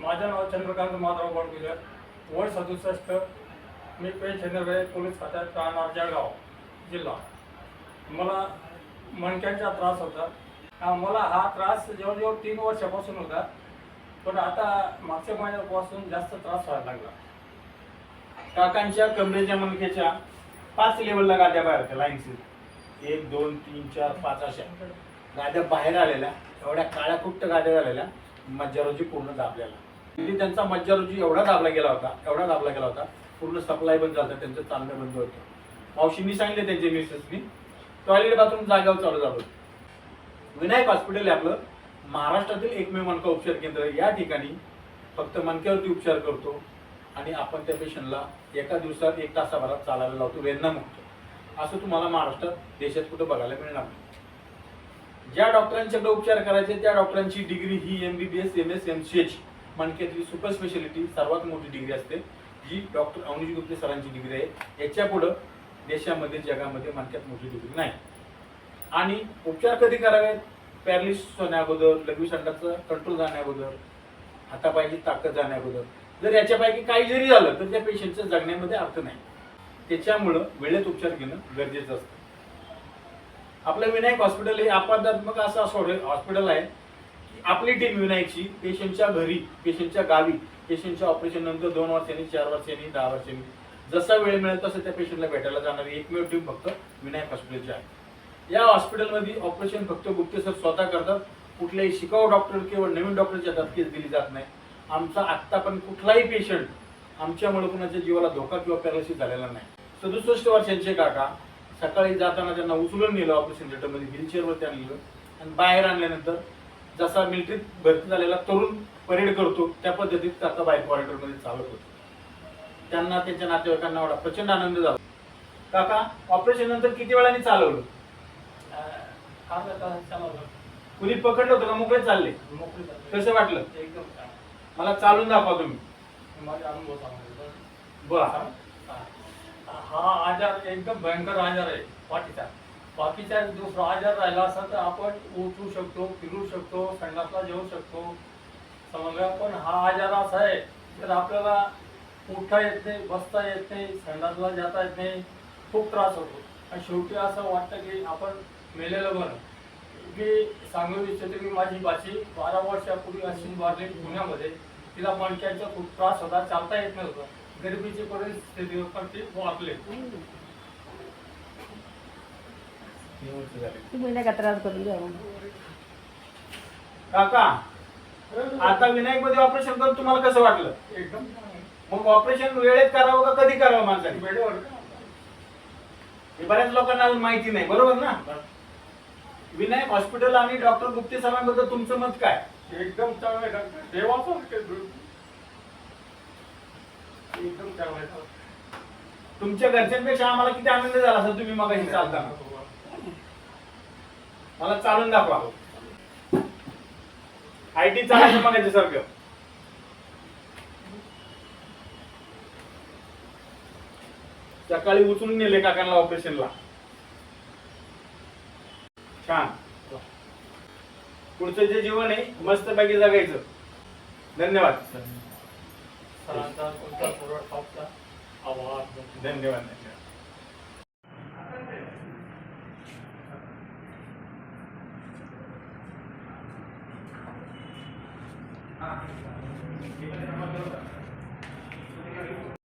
माझं नाव चंद्रकांत माधव बडगुजर वय सदुसष्ट. मी पेन्शनर पोलीस खात्यात राहणार जळगाव जिल्हा. मला मणक्यांचा त्रास होता. हा, मला हा त्रास जवळजवळ तीन वर्षापासून होता. पण आता मागच्या महिन्यापासून जास्त त्रास व्हायला लागला. काकांच्या कमरेच्या मणक्याच्या पाच लेवलला गाद्या बाहेर होत्या लाईनशी एक दोन तीन चार पाच अशा. गाद्या बाहेर आलेल्या एवढ्या काळ्या कुट्ट गाद्या झालेल्या मज्जारोजी पूर्ण दाबलेला तिथे त्यांचा मज्जारोजी एवढा दाबला गेला होता एवढा दाबला गेला होता पूर्ण सप्लाय बंद झालं त्यांचं चालणं बंद होतं. मावशींनी सांगितलं त्यांचे मिसेसनी टॉयलेट बाथरूम जागेवर चालू झालं होतं. विनायक हॉस्पिटल आहे आपलं. महाराष्ट्रातील एकमेव मनका उपचार केंद्र या ठिकाणी फक्त मनक्यावरती उपचार करतो आणि आपण त्या पेशंटला एका दिवसात एक तासाभरात चालायला लावतो वेदनामुक्त असं तुम्हाला महाराष्ट्रात देशात कुठं बघायला मिळणार नाही. ज्या डॉक्टरांच्याकडे उपचार करायचे त्या डॉक्टरांची डिग्री ही M B B S M S M C H मणक्यातली super speciality सर्वात मोठी डिग्री असते जी डॉक्टर अवनीश गुप्ते सरांची डिग्री आहे. याच्या पुढं देशामध्ये जगामध्ये मणक्यात मोठी डिग्री नाही. आणि उपचार कधी करावेत पॅरलिस होण्याअगोदर लघवी संडाचं कंट्रोल जाण्याअगोदर हातापायची ताकद जाण्याअगोदर जर याच्यापैकी काही जरी झालं तर त्या पेशंटचं जगण्यामध्ये अर्थ नाही. त्याच्यामुळं वेळेत उपचार घेणं गरजेचं असतं. आपलं विनायक हॉस्पिटल हे आपादात्मक असं हॉस्पिटल आहे. आपली टीम विनायकची पेशंटच्या घरी पेशंटच्या गावी पेशंटच्या ऑपरेशन नंतर दोन वर्षांनी चार वर्षांनी दहा वर्षांनी. जसा वेळ मिळेल तसं त्या पेशंटला भेटायला जाणारी एकमेव टीम फक्त विनायक हॉस्पिटलची आहे. या हॉस्पिटलमध्ये ऑपरेशन फक्त गुप्ते सर स्वतः करतात. कुठल्याही शिकाऊ डॉक्टर किंवा नवीन डॉक्टरच्या धक्कीच दिली जात नाही. आमचा आत्ता पण कुठलाही पेशंट आमच्यामुळे कुणाच्या जीवाला धोका किंवा पॅरालिसिस झालेला नाही. सदुसष्ट वर्षांचे काका सकाळी जाताना त्यांना उचलून नेलं ऑपरेशन थिएटरमध्ये व्हीलचेअरवरती आणलं आणि बाहेर आणल्यानंतर जसा मिलिटरीत भरती झालेला तरुण परेड करतो त्या पद्धतीत काका बाहेर कॉरिडॉरमध्ये चालत होते. त्यांना त्यांच्या नातेवाईकांना एवढा प्रचंड आनंद झाला. काका ऑपरेशन नंतर किती वेळाने चालवलं? कुणी पकडलं होतं का? मोकळे चालले. कसं वाटलं? एकदम मला चालून दाखवा तुम्ही. माझा अनुभव सांगायचा बोला हा आजार एकदम भयंकर आजार आहे पाठीचा. बाकीचा दुसरा आजार राहिला असा तर आपण उठू शकतो फिरू शकतो संडासला जेवू शकतो. समजा पण हा आजार असा आहे तर आपल्याला उठता येत नाही बसता येत नाही संडासला जाता येत नाही खूप त्रास होतो. आणि शेवटी असं वाटतं की आपण मेलेलं बरं. मी सांगू इच्छितो की माझी बाची बारा वर्षापूर्वी अशी वारली पुण्यामध्ये तिला मणक्याचा खूप त्रास होता चालता येत नव्हतं. गरिबीची परिस्थिती पण ती वाचले तुम्ही नाही का त्रास करून द्या काका आता विनायकमध्ये ऑपरेशन करून तुम्हाला कसं वाटलं? एकदम. मग ऑपरेशन वेळेत करावं का कधी करावं माणसाने? हे बऱ्याच लोकांना अजून माहिती नाही बरोबर ना? विनायक हॉस्पिटल आणि डॉक्टर गुप्ते सरांबद्दल तुमचं मत काय? एकदम चांगलं आहे डॉक्टर. एकदम चांगलं आहे. तुमच्या घरच्यांपेक्षा आम्हाला किती आनंद झाला असं तुम्ही मग चालताना? मला चालून दाखवा. आय टी चालायचं मग सारखं. सकाळी उचलून नेले काकांना ऑपरेशनला. छान. पुढचं जे जीवन आहे मस्त पैकी जगायचं. धन्यवाद. आभार. धन्यवाद. হ্যাঁ